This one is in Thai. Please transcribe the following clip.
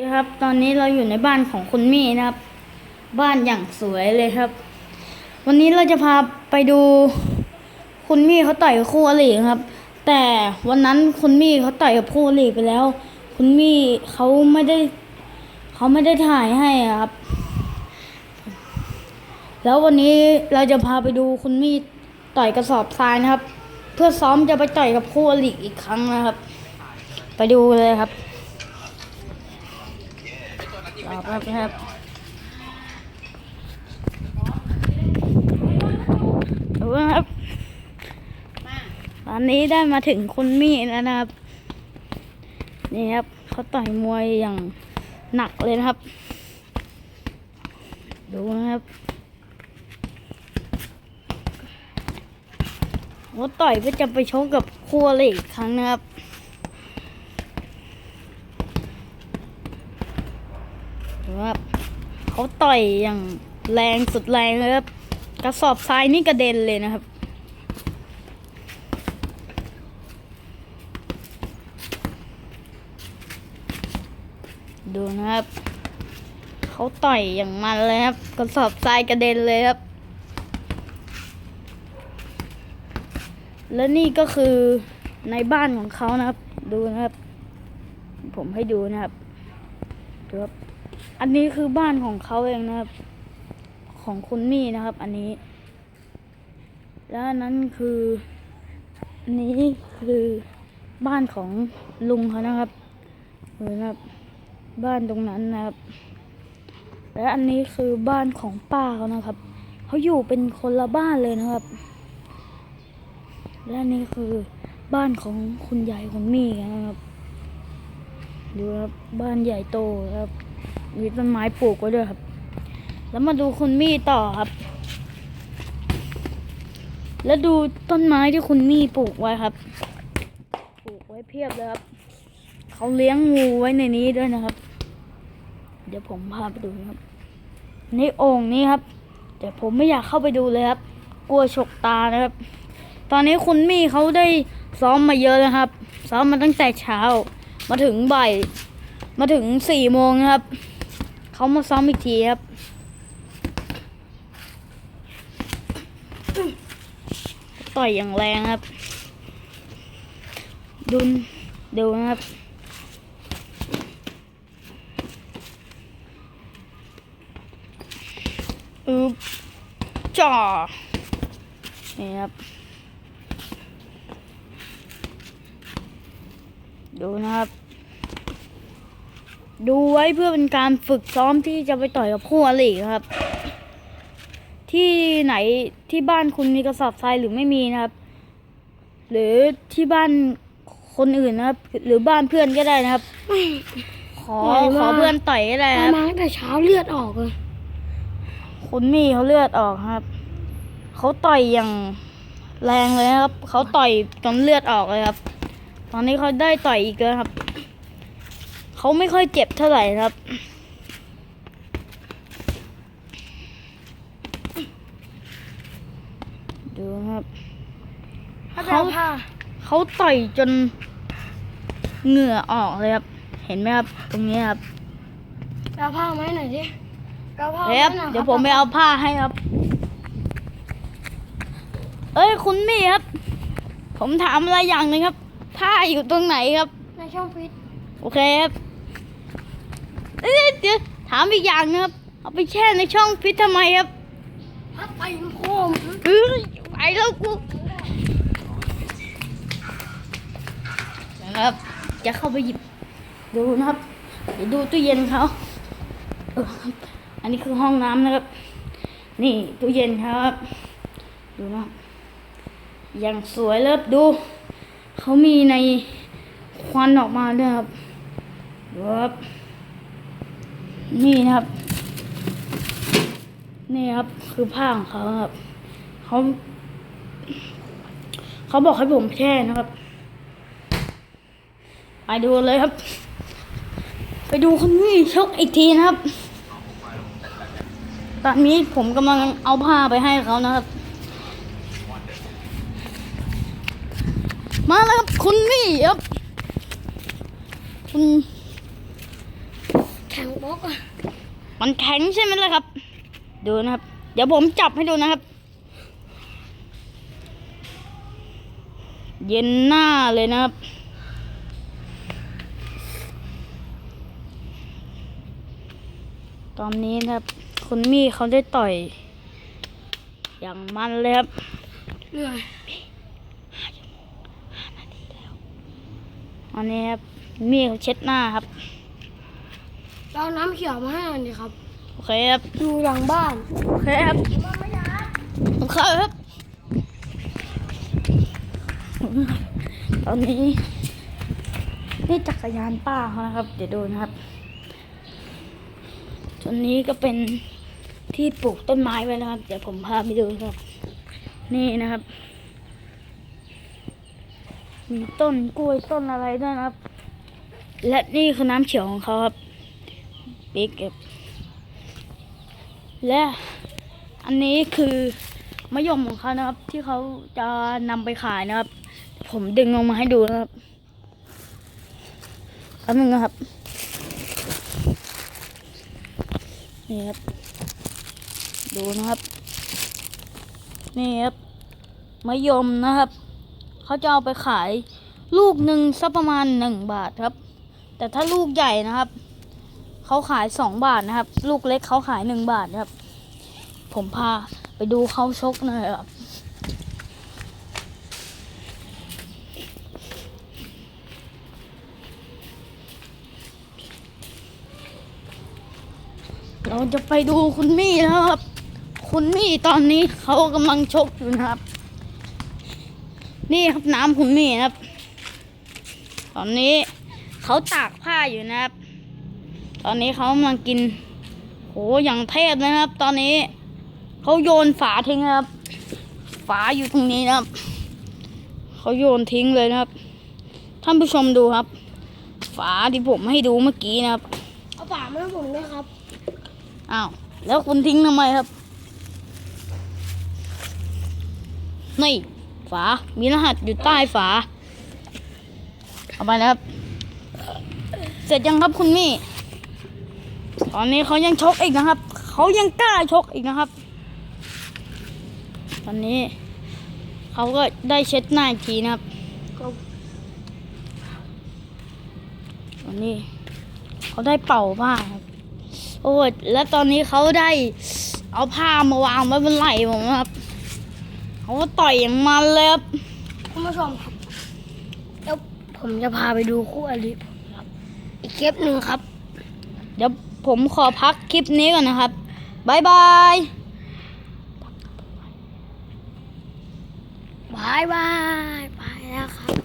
ดีครับ ตอนนี้เราอยู่ในบ้านของคุณมี่นะครับ บ้านอย่างสวยเลยครับ วันนี้เราจะพาไปดูคุณมี่เขาต่อยคู่อริครับ แต่วันนั้นคุณมี่เขาต่อยกับคู่อริไปแล้ว คุณมี่เขาไม่ได้เขาไม่ได้ถ่ายให้ครับ แล้ววันนี้เราจะพาไปดูคุณมี่ต่อยกระสอบทรายนะครับ เพื่อซ้อมจะไปต่อยกับคู่อริอีกครั้งนะครับ ไปดูเลยครับ ต่อไปครับดูนะครับตอนนี้ได้มาถึงคุณมี่แล้วนะครับ นี่ครับเขาต่อยมวยอย่างหนักเลยนะครับ ดูนะครับว่าต่อยเพื่อจะไปชกกับคู่อริอีกครั้งนะครับ ครับเขาต่อยอย่างแรงสุดแรงเลยครับกระสอบทรายนี่กระเด็นเลยนะครับ ดูนะครับเขาต่อยอย่างมันเลยครับกระสอบทรายกระเด็นเลยครับ และนี่ก็คือในบ้านของเขานะครับ ดูนะครับ ผมให้ดูนะครับดูครับ อันนี้คือบ้านของเขาเองนะครับ ของคุณมี่นะครับ อันนี้ แล้วนั้นคืออันนี้คือบ้านของลุงเขานะครับเห็นะครับ บ้านตรงนั้นนะครับ และอันนี้คือบ้านของป้าเขานะครับเขาอยู่เป็นคนละบ้านเลยนะครับ และนนี้คือบ้านของคุณยายคุณมี่นะครับ ดูครับบ้านใหญ่โตครับ มีต้นไม้ปลูกไว้ด้วยครับ แล้วมาดูคุณมี่ต่อครับ แล้วดูต้นไม้ที่คุณมี่ปลูกไว้ครับ ปลูกไว้เพียบเลยครับ เขาเลี้ยงงูไว้ในนี้ด้วยนะครับ เดี๋ยวผมพาไปดูครับนี่โอ่งนี้ครับ แต่ผมไม่อยากเข้าไปดูเลยครับ กลัวฉกตานะครับ ตอนนี้คุณมี่เขาได้ซ้อมมาเยอะแล้วครับ ซ้อมมาตั้งแต่เช้า มาถึงบ่าย มาถึงสี่โมงครับ เขามาซ้อมอีกทีครับต่อยอย่างแรงครับดูดูนะครับอึบจ่อนี่ครับ ดูนะครับ ดูไว้เพื่อเป็นการฝึกซ้อมที่จะไปต่อยกับคู่อริครับ ที่ไหนที่บ้านคุณมีกระสอบทรายหรือไม่มีนะครับ หรือที่บ้านคนอื่นนะครับ หรือบ้านเพื่อนก็ได้นะครับขอใหญ่มากขอเพื่อนต่อยก็ได้ครับมาตั้งแต่เช้าเลือดออกเลยคุณมี่เขาเลือดออกครับ เขาต่อยอย่างแรงเลยนะครับ เขาต่อยจนเลือดออกเลยครับ ตอนนี้เขาได้ต่อยอีกแล้วครับ เขาไม่ค่อยเจ็บเท่าไหร่นะครับ ดูครับถ้าไปเอาผ้าเขาต่อยจนเหงื่อออกเลยครับ เห็นไหมครับ ตรงนี้ครับไปเอาผ้าไหมาให้หน่อยดิไปเอาผ้าเดี๋ยวครับมาให้หน่อเดี๋ยวผมไปเอาผ้าให้ครับ เอ้ยคุณมี่ครับ ผมถามอะไรอย่างหนึ่งครับ ผ้าอยู่ตรงไหนครับ ในช่องฟิตโอเคครับ เอ้ยเดี๋ยวถามอีกอย่างนะครับ เอาไปแช่ในช่องฟิตทำไมครับถ้าไปโคมเอ้ยไปแล้วกูนะครับ จะเข้าไปหยิบดูนะครับเดี๋ยวดูตู้เย็นเขาเออครับอันนี้คือห้องน้ำนะครับ นี่ตู้เย็นครับ ดูนะครับอย่างสวยเลยครับดูเขามีในควันออกมาด้วยครับดูครับ นี่นะครับ นี่ครับ คือผ้าของเขาครับเขาเขาบอกให้ผมแช่นะครับ ไปดูเลยครับ ไปดูคนนี้ชกอีกทีนะครับ ตอนนี้ผมกำลังเอาผ้าไปให้เขานะครับ มาแล้วครับคุณนี่ครับคุณ งโป๊กอะมันแข็งใช่ไหมล่ะครับ ดูนะครับ เดี๋ยวผมจับให้ดูนะครับ เย็นหน้าเลยนะครับ ตอนนี้นะครับ คุณมี่เขาได้ต่อย อย่างมันเลยครับเหนื่อยตอนนี้ครับ มี่เขาเช็ดหน้าครับ เราเอาน้ำเขียวมาให้หน่อยดิครับ โอเคครับ อยู่หลังบ้าน โอเคครับโอเคครับ ตอนนี้ นี่จักรยานป้าเขานะครับ เดี๋ยวดูนะครับส่วนนี้ก็เป็นที่ปลูกต้นไม้ไว้นะครับ เดี๋ยวผมพาไปดูครับ นี่นะครับ มีต้นกล้วยต้นอะไรด้วยนะครับ และนี่คือน้ำเขียวของเขาครับ บิ๊กเก็บ และอันนี้คือมะยมของเขานะครับ ที่เขาจะนำไปขายนะครับ ผมดึงออกมาให้ดูนะครับแป๊บนึงนะครับ นี่ครับ ดูนะครับ นี่ครับมะยมนะครับเขาจะเอาไปขายลูกหนึ่งสักประมาณหนึ่งบาทครับ แต่ถ้าลูกใหญ่นะครับ เขาขายสองบาทนะครับ ลูกเล็กเขาขายหนึ่งบาทนะครับ ผมพาไปดูเขาชกหน่อยครับเราจะไปดูคุณมี่นะครับ คุณมี่ตอนนี้เขากำลังชกอยู่นะครับ นี่ครับน้ำคุณมี่นะครับ ตอนนี้เขาตากผ้าอยู่นะครับ อนนี้เขากำลังกินโหอย่างเทพเลยนะครับ ตอนนี้เขาโยนฝาทิ้งนะครับ ฝาอยู่ตรงนี้นะครับเขาโยนทิ้งเลยนะครับ ท่านผู้ชมดูครับ ฝาที่ผมให้ดูเมื่อกี้นะครับเอาฝามาให้ผมด้วยครับอ้าวแล้วคุณทิ้งทำไมครับนี่ฝา มีรหัสอยู่ใต้ฝา เอาไปนะครับ เสร็จยังครับคุณมี่ ตอนนี้เขายังชกอีกนะครับ เขายังกล้าชกอีกนะครับ ตอนนี้เขาก็ได้เช็ดหน้าอีกทีนะครับก็ตอนนี้เขาได้เป่าผ้าครับโอ้ยแล้วตอนนี้เขาได้เอาผ้ามาวางไว้บนไหล่ผมนะครับเขาก็ต่อยอย่างมันเลยครับท่านผู้ชมครับเดี๋ยวผมจะพาไปดูคู่อริผมครับ อีกคลิปหนึ่งครับเดี๋ยว ผมขอพักคลิปนี้ก่อนนะครับบายบายบายบายไปแล้วครับ